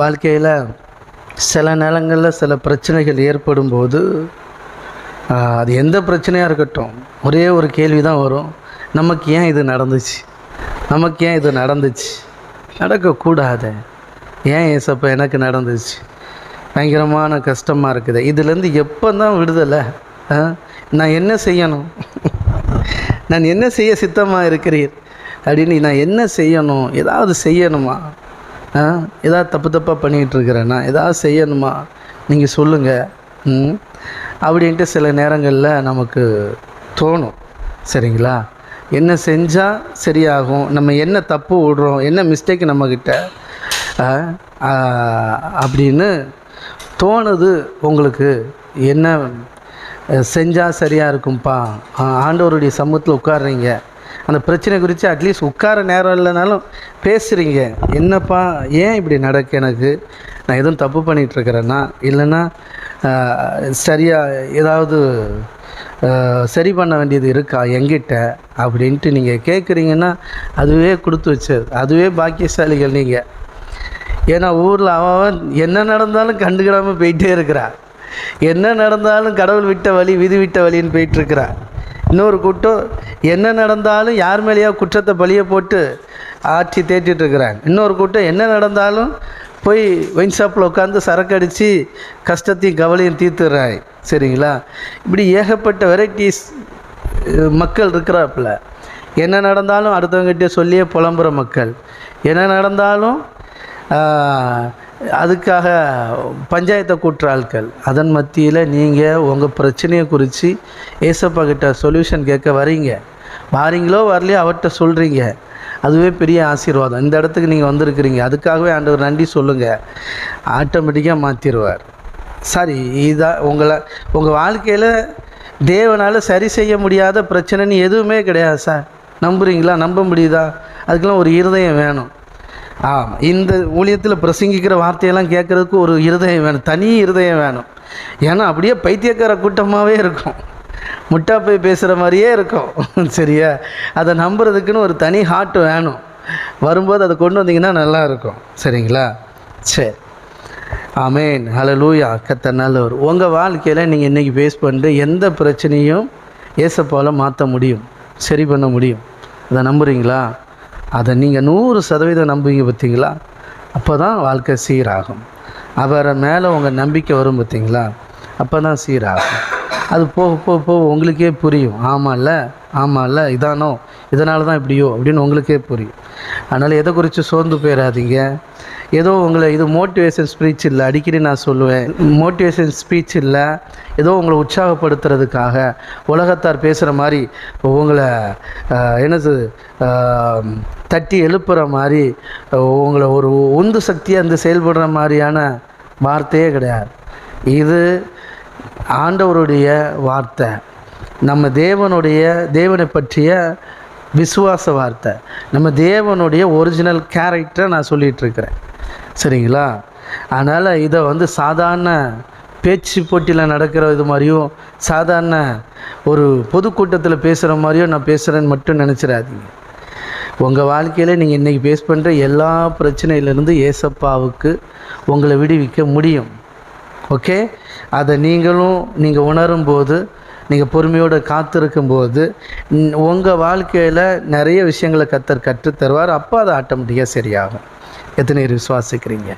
வாழ்க்கையில் சில நேரங்களில் சில பிரச்சனைகள் ஏற்படும் போது அது எந்த பிரச்சனையாக இருக்கட்டும் ஒரே ஒரு கேள்வி தான் வரும். நமக்கு ஏன் இது நடந்துச்சு? நமக்கு ஏன் இது நடந்துச்சு? நடக்கக்கூடாத. ஏன் ஏசப்பா எனக்கு நடந்துச்சு? பயங்கரமான கஷ்டமாக இருக்குது. இதுலேருந்து எப்போ தான் விடுதலை? ஆ? நான் என்ன செய்யணும்? நான் என்ன செய்ய சித்தமாக இருக்கிறீர்? அப்படின்னு நான் என்ன செய்யணும்? ஏதாவது செய்யணுமா? ஏதாவது தப்பு தப்பாக பண்ணிக்கிட்டு இருக்கிறேண்ணா ஏதாவது செய்யணுமா? நீங்கள் சொல்லுங்கள் ம்? அப்படின்ட்டு சில நேரங்களில் நமக்கு தோணும். சரிங்களா? என்ன செஞ்சால் சரியாகும்? நம்ம என்ன தப்பு விடுறோம்? என்ன மிஸ்டேக் நம்மக்கிட்ட அப்படின்னு தோணுது உங்களுக்கு. என்ன செஞ்சால் சரியாக இருக்கும்ப்பா ஆண்டவருடைய சமூகத்தில் உட்காடுறீங்க அந்த பிரச்சனை குறித்து அட்லீஸ்ட் உட்கார நேரம் இல்லைனாலும் பேசுகிறீங்க என்னப்பா ஏன் இப்படி நடக்கு எனக்கு? நான் எதுவும் தப்பு பண்ணிகிட்ருக்கிறேன்னா இல்லைன்னா சரியாக ஏதாவது சரி பண்ண வேண்டியது இருக்கா? எங்கிட்ட அப்படின்ட்டு நீங்கள் கேட்குறீங்கன்னா அதுவே கொடுத்து வச்சது அதுவே பாக்கியசாலிகள் நீங்கள் ஏன்னா ஊரில் அவன் அவன் என்ன நடந்தாலும் கண்டுக்கிடாமல் போயிட்டே இருக்கிறான். என்ன நடந்தாலும் கடவுள் விட்ட வழி விதி விட்ட வழின்னு போயிட்டுருக்கிறான். இன்னொரு கூட்டம் என்ன நடந்தாலும் யார் மேலேயோ குற்றத்தை பழிய போட்டு ஆட்சி தேற்றிட்டு இருக்கிறாங்க. இன்னொரு கூட்டம் என்ன நடந்தாலும் போய் ஒயின் ஷாப்பில் உட்காந்து சரக்கு அடித்து கஷ்டத்தையும் கவலையும் தீர்த்துறாங்க. சரிங்களா? இப்படி ஏகப்பட்ட வெரைட்டிஸ் மக்கள் இருக்கிறாப்புல. என்ன நடந்தாலும் அடுத்தவங்ககிட்ட சொல்லியே புலம்புற மக்கள். என்ன நடந்தாலும் அதுக்காக பஞ்சாயத்தை கூட்டுற ஆட்கள். அதன் மத்தியில் நீங்கள் உங்கள் பிரச்சனையை குறித்து ஏசப்பா கிட்ட சொல்யூஷன் கேட்க வரீங்க. வாரீங்களோ வரலையோ அவர்கிட்ட சொல்கிறீங்க அதுவே பெரிய ஆசீர்வாதம். இந்த இடத்துக்கு நீங்கள் வந்திருக்கிறீங்க. அதுக்காகவே ஆண்டவர் நன்றி சொல்லுங்கள் ஆட்டோமேட்டிக்காக மாற்றிடுவார் சரி இதான் உங்களை உங்கள் வாழ்க்கையில் தேவனால் சரி செய்ய முடியாத பிரச்சனைன்னு எதுவுமே கிடையாது சார். நம்புறீங்களா? நம்ப முடியுதா? அதுக்கெல்லாம் ஒரு இருதயம் வேணும். ஆ இந்த ஊழியத்தில் பிரசங்கிக்கிற வார்த்தையெல்லாம் கேட்குறதுக்கு ஒரு இருதயம் வேணும். தனி இருதயம் வேணும். ஏன்னா அப்படியே பைத்தியக்கார கூட்டமாகவே இருக்கும். முட்டா போய் பேசுகிற மாதிரியே இருக்கும். சரியா? அதை நம்புறதுக்குன்னு ஒரு தனி ஹார்ட் வேணும். வரும்போது அதை கொண்டு வந்தீங்கன்னா நல்லா இருக்கும். சரிங்களா? சரி. ஆமேன் லூயா கத்த நல்லவர். உங்கள் வாழ்க்கையில் நீங்கள் இன்றைக்கி ஃபேஸ் பண்ணிட்டு எந்த பிரச்சனையும் ஏசப்பால் மாற்ற முடியும். சரி பண்ண முடியும். அதை நம்புறீங்களா? அதை நீங்கள் நூறு சதவீதம் நம்புவீங்க பார்த்தீங்களா? அப்போ தான் வாழ்க்கை சீராகும். அவரை மேலே உங்கள் நம்பிக்கை வரும் பார்த்தீங்களா? அப்போ தான் சீராகும். அது போக போக போக உங்களுக்கே புரியும். ஆமாம்ல ஆமாம்ல இதானோ? இதனால தான் இப்படியோ? அப்படின்னு உங்களுக்கே புரியும். அதனால் எதை குறித்து சோர்ந்து போயிடாதீங்க ஏதோ உங்களை இது மோட்டிவேஷன் ஸ்பீச் இல்லை அடிக்கடி நான் சொல்லுவேன். மோட்டிவேஷன் ஸ்பீச் இல்லை ஏதோ உங்களை உற்சாகப்படுத்துறதுக்காக உலகத்தார் பேசுகிற மாதிரி உங்களை என்னது தட்டி எழுப்புற மாதிரி உங்களை ஒரு உந்து சக்தியாக இருந்து செயல்படுற மாதிரியான வார்த்தையே கிடையாது. இது ஆண்டவருடைய வார்த்தை. நம்ம தேவனுடைய தேவனை பற்றிய விசுவாச வார்த்தை. நம்ம தேவனுடைய ஒரிஜினல் கேரக்டரை நான் சொல்லிகிட்ருக்கிறேன் சரிங்களா? அதனால் இதை வந்து சாதாரண பேச்சு போட்டியில் நடக்கிற இது மாதிரியும் சாதாரண ஒரு பொதுக்கூட்டத்தில் பேசுகிற மாதிரியும் நான் பேசுகிறேன்னு மட்டும் நினச்சிடாதீங்க. உங்கள் வாழ்க்கையில் நீங்கள் இன்றைக்கி ஃபேஸ் பண்ணுற எல்லா பிரச்சனையிலேருந்து ஏசப்பாவுக்கு உங்களை விடுவிக்க முடியும். ஓகே அதை நீங்களும் நீங்கள் உணரும்போது நீங்கள் பொறுமையோடு காத்திருக்கும்போது உங்கள் வாழ்க்கையில் நிறைய விஷயங்களை கத்தர் கற்றுத் தருவார் அப்போ அது ஆட்டோமேட்டிக்காக சரியாகும். எத்தனை பேர் விசுவாசிக்கிறீங்க?